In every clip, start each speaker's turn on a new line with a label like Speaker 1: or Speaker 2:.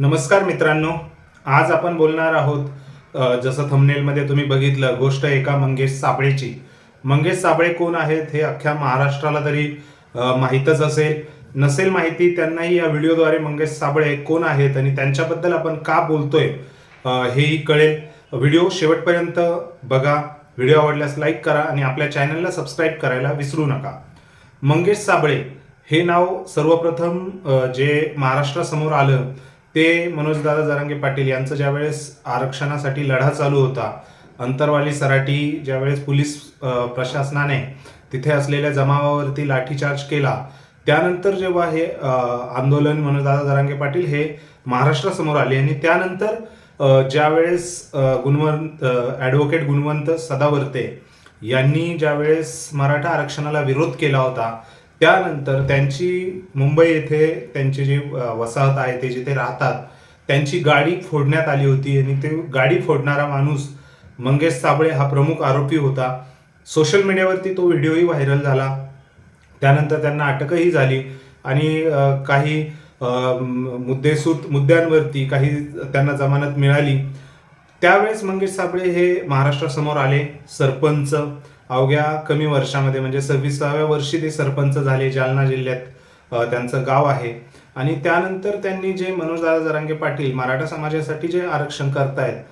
Speaker 1: नमस्कार मित्रांनो आज आपण बोलणार आहोत जसं थंबनेलमध्ये तुम्ही बघितलं गोष्ट एका मंगेश साबळेची. मंगेश साबळे कोण आहेत हे अख्ख्या महाराष्ट्राला तरी माहीतच असेल. नसेल माहिती त्यांनाही या व्हिडिओद्वारे मंगेश साबळे कोण आहेत आणि त्यांच्याबद्दल आपण का बोलतोय हेही कळेल. व्हिडिओ शेवटपर्यंत बघा व्हिडिओ आवडल्यास लाईक करा आणि आपल्या चॅनलला सबस्क्राईब करायला विसरू नका. मंगेश साबळे हे नाव सर्वप्रथम जे महाराष्ट्रासमोर आलं ते मनोजदादा जरांगे पाटील यांचं ज्यावेळेस आरक्षणासाठी लढा चालू होता अंतरवाली सराटी ज्यावेळेस पोलीस प्रशासनाने तिथे असलेल्या जमावावरती लाठीचार्ज केला त्यानंतर जेव्हा हे आंदोलन मनोजदादा जरांगे पाटील हे महाराष्ट्रासमोर आले आणि त्यानंतर ज्यावेळेस गुणवंत ॲडव्होकेट गुणवंत सदावर्ते यांनी ज्यावेळेस मराठा आरक्षणाला विरोध केला होता त्यानंतर त्यांची मुंबई येथे त्यांची जी वसाहत आहे ते जिथे राहतात त्यांची गाडी फोडण्यात आली होती आणि ते गाडी फोडणारा माणूस मंगेश साबळे हा प्रमुख आरोपी होता. सोशल मीडियावरती तो व्हिडिओही व्हायरल झाला. त्यानंतर त्यांना अटकही झाली आणि काही मुद्देसूद मुद्द्यांवरती काही त्यांना जमानत मिळाली. त्यावेळेस मंगेश साबळे हे महाराष्ट्रासमोर आले सरपंच. अवघ्या कमी वर्षामध्ये म्हणजे सव्वीसाव्या वर्षी ते सरपंच झाले जालना जिल्ह्यात त्यांचं गाव आहे. आणि त्यानंतर त्यांनी जे मनोजदादा जरांगे पाटील मराठा समाजासाठी जे आरक्षण करतायत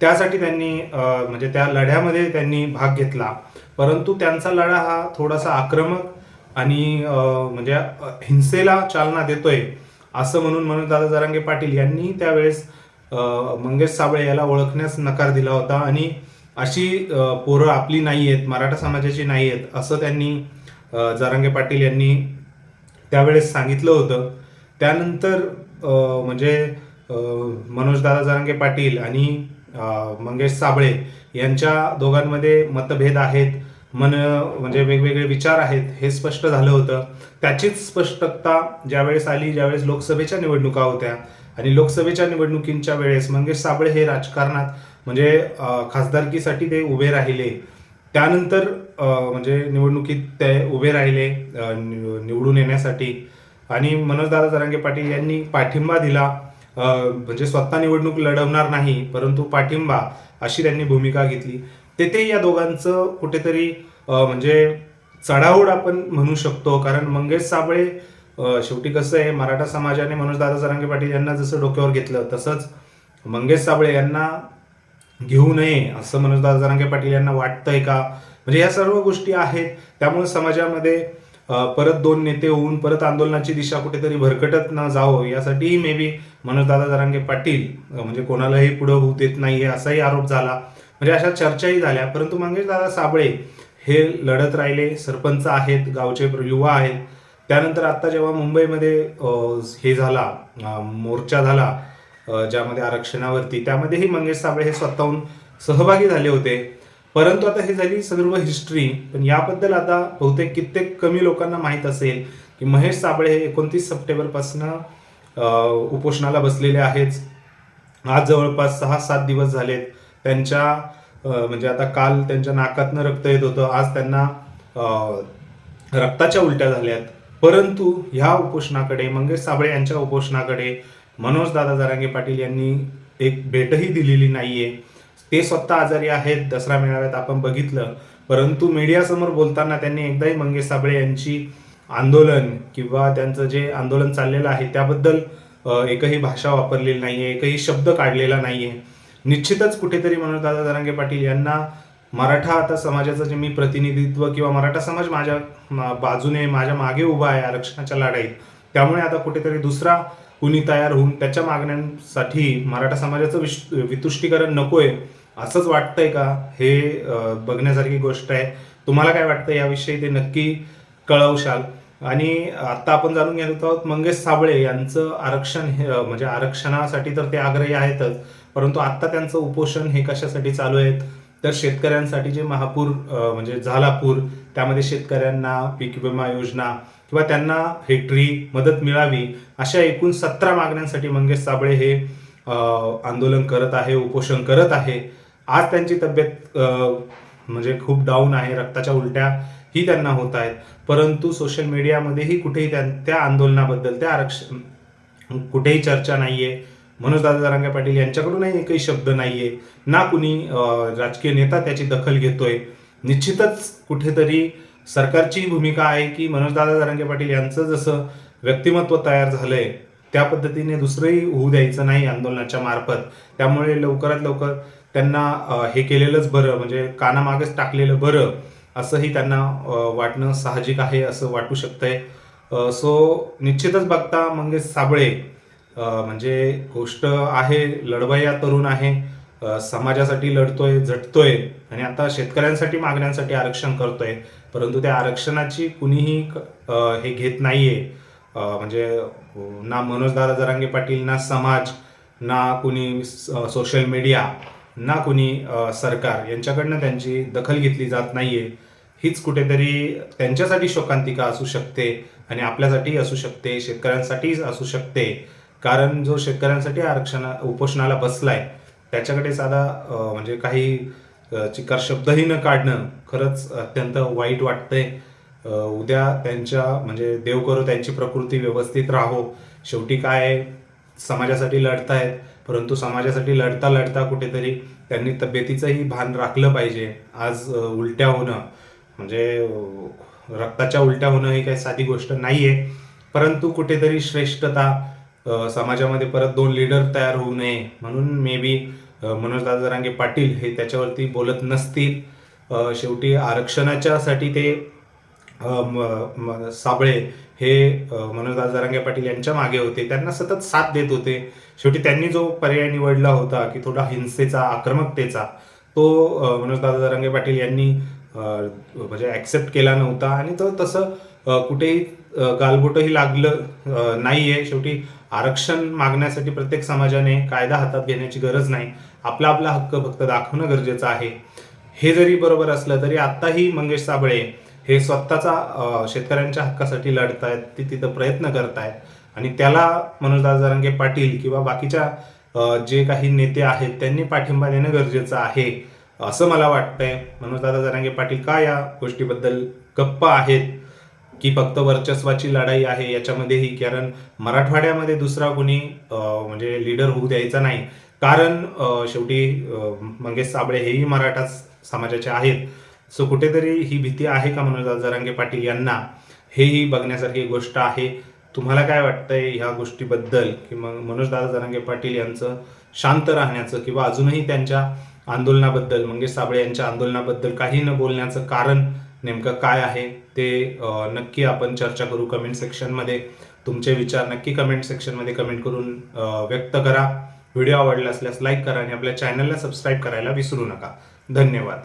Speaker 1: त्यासाठी त्यांनी म्हणजे त्या लढ्यामध्ये त्यांनी भाग घेतला. परंतु त्यांचा लढा हा थोडासा आक्रमक आणि म्हणजे हिंसेला चालना देतोय असं म्हणून मनोजदादा जरांगे पाटील यांनी त्यावेळेस मंगेश साबळे याला ओळखण्यास नकार दिला होता. आणि अशी पोरं आपली नाही आहेत मराठा समाजाची नाही आहेत असं त्यांनी जारंगे पाटील यांनी त्यावेळेस सांगितलं होतं. त्यानंतर म्हणजे मनोजदादा जारांगे पाटील आणि मंगेश साबळे यांच्या दोघांमध्ये मतभेद आहेत मन म्हणजे वेगवेगळे विचार आहेत हे स्पष्ट झालं होतं. त्याचीच स्पष्टता ज्यावेळेस आली ज्यावेळेस लोकसभेच्या निवडणुका होत्या आणि लोकसभेच्या निवडणुकींच्या वेळेस मंगेश साबळे हे राजकारणात म्हणजे खासदारकीसाठी ते उभे राहिले. त्यानंतर म्हणजे निवडणुकीत ते उभे राहिले निव- निवडून येण्यासाठी. आणि मनोजदादा जरांगे पाटील यांनी पाठिंबा दिला. म्हणजे स्वतः निवडणूक लढवणार नाही परंतु पाठिंबा अशी त्यांनी भूमिका घेतली. तेथे या दोघांचं कुठेतरी म्हणजे चढाओढ आपण म्हणू शकतो. कारण मंगेश साबळे शेवटी कसं आहे मराठा समाजाने मनोजदादा जरांगे पाटील यांना जसं डोक्यावर घेतलं तसंच मंगेश साबळे यांना घेऊ नये असं मनोजदादा जरांगे पाटील यांना वाटतंय का? म्हणजे या सर्व गोष्टी आहेत. त्यामुळे समाजामध्ये परत दोन नेते होऊन परत आंदोलनाची दिशा कुठेतरी भरकटत न जावं यासाठीही मे बी मनोजदादा जरांगे पाटील म्हणजे कोणालाही पुढं होऊ देत नाहीये असाही आरोप झाला. म्हणजे अशा चर्चाही झाल्या. परंतु मंगेशदादा साबळे हे लढत राहिले. सरपंच आहेत गावचे युवा आहेत. त्यानंतर आता जेव्हा मुंबईमध्ये हे झाला मोर्चा झाला ज्यामध्ये आरक्षणावरती त्यामध्येही मंगेश साबळे हे स्वतःहून सहभागी झाले होते. परंतु आता हे झाली सर्व हिस्ट्री पण याबद्दल आता बहुतेक कित्येक कमी लोकांना माहीत असेल की महेश साबळे हे एकोणतीस सप्टेंबरपासनं उपोषणाला बसलेले आहेत. आज जवळपास सहा सात दिवस झालेत. त्यांच्या म्हणजे आता काल त्यांच्या नाकातनं रक्त येत होतं. आज त्यांना रक्ताच्या उलट्या झाल्यात. परंतु ह्या उपोषणाकडे मंगेश साबळे यांच्या उपोषणाकडे मनोज दादा जरांगे पाटील यांनी एक भेटही दिलेली नाहीये. ते स्वतः आजारी आहेत दसरा मेळाव्यात आपण बघितलं. परंतु मीडियासमोर बोलताना त्यांनी एकदाही मंगेश साबळे यांची आंदोलन किंवा त्यांचं जे आंदोलन चाललेलं आहे त्याबद्दल एकही भाषा वापरलेली नाहीये एकही शब्द काढलेला नाहीये. निश्चितच कुठेतरी मनोजदादा जरांगे पाटील यांना मराठा आता समाजाचं जे मी प्रतिनिधित्व किंवा मराठा समाज माझ्या बाजूने माझ्या मागे उभा आहे आरक्षणाच्या लढाईत. त्यामुळे आता कुठेतरी दुसरा कुणी तयार होऊन त्याच्या मागण्यांसाठी मराठा समाजाचं विश वितुष्टीकरण नकोय असंच वाटतंय का? हे बघण्यासारखी गोष्ट आहे. तुम्हाला काय वाटतं याविषयी ते नक्की कळवशाल? आणि आता आपण जाणून घेत आहोत मंगेश साबळे यांचं आरक्षण हे म्हणजे आरक्षणासाठी तर ते आग्रही आहेतच परंतु आता त्यांचं उपोषण हे कशासाठी चालू आहेत? तर शेतकऱ्यांसाठी जे महापूर म्हणजे झाला पूर त्यामध्ये शेतकऱ्यांना पीक विमा योजना किंवा त्यांना हेक्टरी मदत मिळावी अशा एकूण सतरा मागण्यांसाठी मंगेश साबळे हे आंदोलन करत आहे उपोषण करत आहे. आज त्यांची तब्येत म्हणजे खूप डाऊन आहे रक्ताच्या उलट्या ही त्यांना होत आहेत. परंतु सोशल मीडियामध्येही कुठेही त्या त्या आंदोलनाबद्दल त्या आरक्षण कुठेही चर्चा नाही आहे मनोजदादा जरांगे पाटील यांच्याकडूनही एकही शब्द नाहीये. ना कुणी राजकीय नेता त्याची दखल घेतोय. निश्चितच कुठेतरी सरकारची भूमिका आहे की मनोजदादा जरांगे पाटील यांचं जसं व्यक्तिमत्व तयार झालंय त्या पद्धतीने दुसरंही होऊ द्यायचं नाही आंदोलनाच्या मार्फत. त्यामुळे लवकरात लवकर त्यांना हे केलेलंच बरं म्हणजे कानामागेच टाकलेलं बरं असंही त्यांना वाटणं साहजिक आहे असं वाटू शकतंय. सो निश्चितच बघता मंगेश साबळे म्हणजे गोष्ट आहे लढवया तरुण आहे. समाजासाठी लढतोय झटतोय आणि आता शेतकऱ्यांसाठी मागण्यांसाठी आरक्षण करतोय. परंतु त्या आरक्षणाची कुणीही हे घेत नाहीये. म्हणजे ना मनोजदादा जरांगे पाटील ना समाज ना कुणी सोशल मीडिया ना कुणी सरकार यांच्याकडनं त्यांची दखल घेतली जात नाहीये. हीच कुठेतरी त्यांच्यासाठी शोकांतिका असू शकते आणि आपल्यासाठी असू शकते शेतकऱ्यांसाठीच असू शकते. कारण जो शेतकऱ्यांसाठी आरक्षण उपोषणाला बसलाय त्याच्याकडे साधा म्हणजे काही चिकार शब्दही न काढणं खरंच अत्यंत वाईट वाटतंय. उद्या त्यांच्या म्हणजे देव करो त्यांची प्रकृती व्यवस्थित राहो. शेवटी काय समाजासाठी लढतायत परंतु समाजासाठी लढता लढता कुठेतरी त्यांनी तब्येतीचंही भान राखलं पाहिजे. आज उलट्या होणं म्हणजे रक्ताच्या उलट्या होणं ही काही साधी गोष्ट नाहीये. परंतु कुठेतरी श्रेष्ठता समाजामध्ये परत दोन लीडर तयार होऊ नये म्हणून मे बी मनोजदादा जरांगे पाटील हे त्याच्यावरती बोलत नसतील. शेवटी आरक्षणाच्यासाठी ते साबळे हे मनोज मनोजदादा जरांगे पाटील यांच्या मागे होते. त्यांना सतत साथ देत होते. शेवटी त्यांनी जो पर्याय निवडला होता की थोडा हिंसेचा आक्रमकतेचा तो मनोज मनोजदादा जरांगे पाटील यांनी म्हणजे ॲक्सेप्ट केला नव्हता. आणि तो तसं कुठेही गालबोटही लागलं नाही नाहीये. शेवटी आरक्षण मागण्यासाठी प्रत्येक समाजाने कायदा हातात घेण्याची गरज नाही. आपला आपला हक्क फक्त दाखवणं गरजेचं आहे. हे जरी बरोबर असलं तरी आत्ताही मंगेश साबळे हे स्वतःचा शेतकऱ्यांच्या हक्कासाठी लढतायत ते तिथं प्रयत्न करतायत. आणि त्याला मनोजदास जरांगे पाटील किंवा बाकीच्या जे काही नेते आहेत त्यांनी पाठिंबा देणं गरजेचं आहे असं मला वाटतंय. मनोजदादा जरांगे पाटील का या गोष्टीबद्दल गप्प आहेत? की फक्त वर्चस्वाची लढाई आहे याच्यामध्येही. कारण मराठवाड्यामध्ये दुसरा कोणी म्हणजे लीडर होऊ द्यायचा नाही. कारण शेवटी मंगेश साबळे हेही मराठा समाजाचे आहेत. सो कुठेतरी ही भीती आहे का मनोज जरांगे पाटील यांना? हेही बघण्यासारखी गोष्ट आहे. तुम्हाला काय वाटतंय ह्या गोष्टीबद्दल? की मग मनोजदादा जरांगे पाटील यांचं शांत राहण्याचं किंवा अजूनही त्यांच्या आंदोलनाबद्दल मंगेश साबळे यांच्या आंदोलनाबद्दल काही न बोलण्याचं कारण नेमकं काय आहे ते नक्की आपण चर्चा करू कमेंट सेक्शनमध्ये तुमचे विचार नक्की कमेंट सेक्शनमध्ये कमेंट करून व्यक्त करा. व्हिडिओ आवडला असल्यास लाईक करा आणि आपल्या चॅनलला सबस्क्राईब करायला विसरू नका. धन्यवाद.